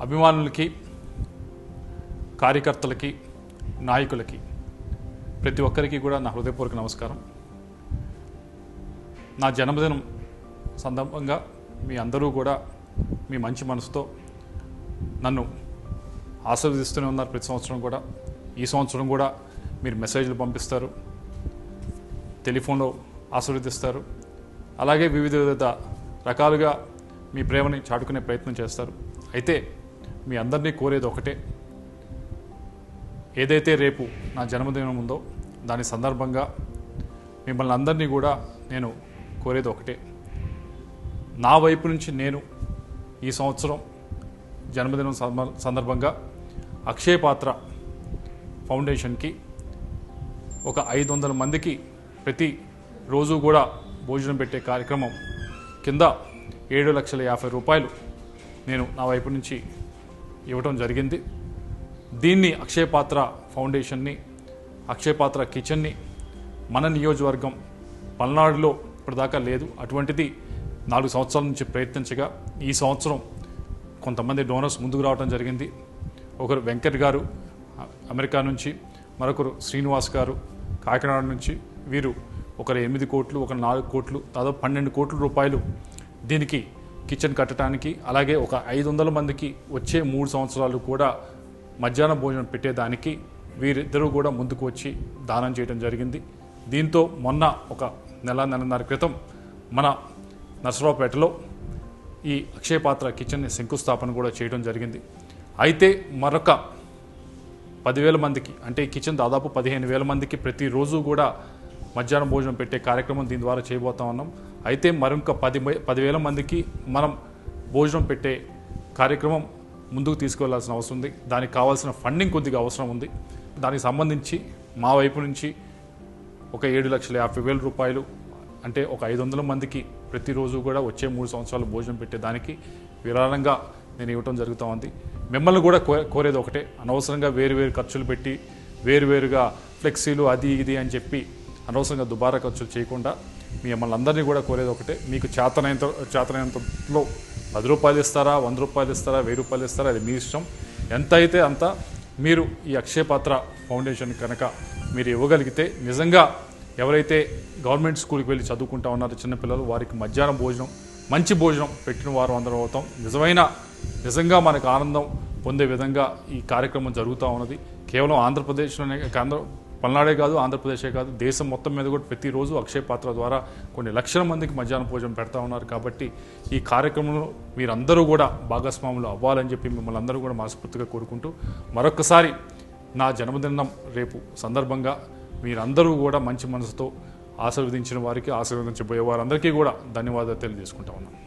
అభిమానులకి కార్యకర్తలకి నాయకులకి ప్రతి ఒక్కరికి కూడా నా హృదయపూర్వక నమస్కారం. నా జన్మదినం సందర్భంగా మీ అందరూ కూడా మీ మంచి మనసుతో నన్ను ఆశీర్వదిస్తూనే ఉన్నారు ప్రతి సంవత్సరం కూడా. ఈ సంవత్సరం కూడా మీరు మెసేజ్లు పంపిస్తారు టెలిఫోన్లో ఆశీర్వదిస్తారు. అలాగే వివిధ వివిధ రకాలుగా మీ ప్రేమని చాటుకునే ప్రయత్నం చేస్తారు. అయితే మీ అందరినీ కోరేది ఒకటే. ఏదైతే రేపు నా జన్మదినం ఉందో దాని సందర్భంగా మిమ్మల్ని అందరినీ కూడా నేను కోరేది ఒకటే. నా వైపు నుంచి నేను ఈ సంవత్సరం జన్మదినం సందర్భంగా అక్షయ పాత్ర ఫౌండేషన్కి ఒక ఐదు వందల మందికి ప్రతి రోజు కూడా భోజనం పెట్టే కార్యక్రమం కింద ఏడు లక్షల యాభై రూపాయలు నేను నా వైపు నుంచి ఇవ్వటం జరిగింది. దీన్ని అక్షయపాత్ర ఫౌండేషన్ని అక్షయపాత్ర కిచెన్ని మన నియోజకవర్గం పల్నాడులో ఇప్పటిదాకా లేదు. అటువంటిది నాలుగు సంవత్సరాల నుంచి ప్రయత్నించగా ఈ సంవత్సరం కొంతమంది డోనర్స్ ముందుకు రావడం జరిగింది. ఒకరు వెంకట్ గారు అమెరికా నుంచి మరొకరు శ్రీనివాస్ గారు కాకినాడ నుంచి. వీరు ఒకరు ఎనిమిది కోట్లు ఒకరు నాలుగు కోట్లు దాదాపు పన్నెండు కోట్ల రూపాయలు దీనికి కిచెన్ కట్టడానికి అలాగే ఒక ఐదు వందల మందికి వచ్చే మూడు సంవత్సరాలు కూడా మధ్యాహ్న భోజనం పెట్టేదానికి వీరిద్దరూ కూడా ముందుకు వచ్చి దానం చేయడం జరిగింది. దీంతో మొన్న ఒక నెల నెలన్నర క్రితం మన నర్సరావుపేటలో ఈ అక్షయపాత్ర కిచెన్ని శంకుస్థాపన కూడా చేయడం జరిగింది. అయితే మరొక పదివేల మందికి అంటే ఈ కిచెన్ దాదాపు పదిహేను వేల మందికి ప్రతిరోజు కూడా మధ్యాహ్నం భోజనం పెట్టే కార్యక్రమం దీని ద్వారా చేయబోతా ఉన్నాం. అయితే మరొక పది పదివేల మందికి మనం భోజనం పెట్టే కార్యక్రమం ముందుకు తీసుకెళ్ళాల్సిన అవసరం ఉంది. దానికి కావాల్సిన ఫండింగ్ కొద్దిగా అవసరం ఉంది. దానికి సంబంధించి మా వైపు నుంచి ఒక ఏడు లక్షల యాభై వేల రూపాయలు అంటే ఒక ఐదు వందల మందికి ప్రతిరోజు కూడా వచ్చే మూడు సంవత్సరాలు భోజనం పెట్టేదానికి విరాళంగా నేను ఇవ్వటం జరుగుతూ ఉంది. మిమ్మల్ని కూడా కో కోరేది ఒకటే. అనవసరంగా వేరు వేరు ఖర్చులు పెట్టి వేరువేరుగా ఫ్లెక్సీలు అది ఇది అని చెప్పి అనవసరంగా దుబారా ఖర్చులు చేయకుండా మిమ్మల్ని అందరినీ కూడా కోరేది ఒకటే. మీకు చేతనైనంత చేతనైనంతలో పది రూపాయలు ఇస్తారా వంద రూపాయలు ఇస్తారా వెయ్యి రూపాయలు ఇస్తారా అది మీ ఇష్టం. ఎంత అయితే అంత మీరు ఈ అక్షయపాత్ర ఫౌండేషన్ కనుక మీరు ఇవ్వగలిగితే నిజంగా ఎవరైతే గవర్నమెంట్ స్కూల్కి వెళ్ళి చదువుకుంటా ఉన్నారో చిన్నపిల్లలు వారికి మధ్యాహ్నం భోజనం మంచి భోజనం పెట్టిన వారు అందరం అవుతాం. నిజమైన నిజంగా మనకు ఆనందం పొందే విధంగా ఈ కార్యక్రమం జరుగుతూ ఉన్నది. కేవలం ఆంధ్రప్రదేశ్లోనే ఆంధ్ర పల్నాడే కాదు ఆంధ్రప్రదేశే కాదు దేశం మొత్తం మీద కూడా ప్రతిరోజు అక్షయ పాత్ర ద్వారా కొన్ని లక్షల మందికి మధ్యాహ్న భోజనం పెడతా ఉన్నారు కాబట్టి ఈ కార్యక్రమంలో మీరందరూ కూడా భాగస్వాములు అవ్వాలని చెప్పి మిమ్మల్ని అందరూ కూడా మనస్ఫూర్తిగా కోరుకుంటూ మరొకసారి నా జన్మదినం రేపు సందర్భంగా మీరందరూ కూడా మంచి మనసుతో ఆశీర్వదించిన వారికి ఆశీర్వదించబోయే వారందరికీ కూడా ధన్యవాదాలు తెలియజేసుకుంటా ఉన్నాను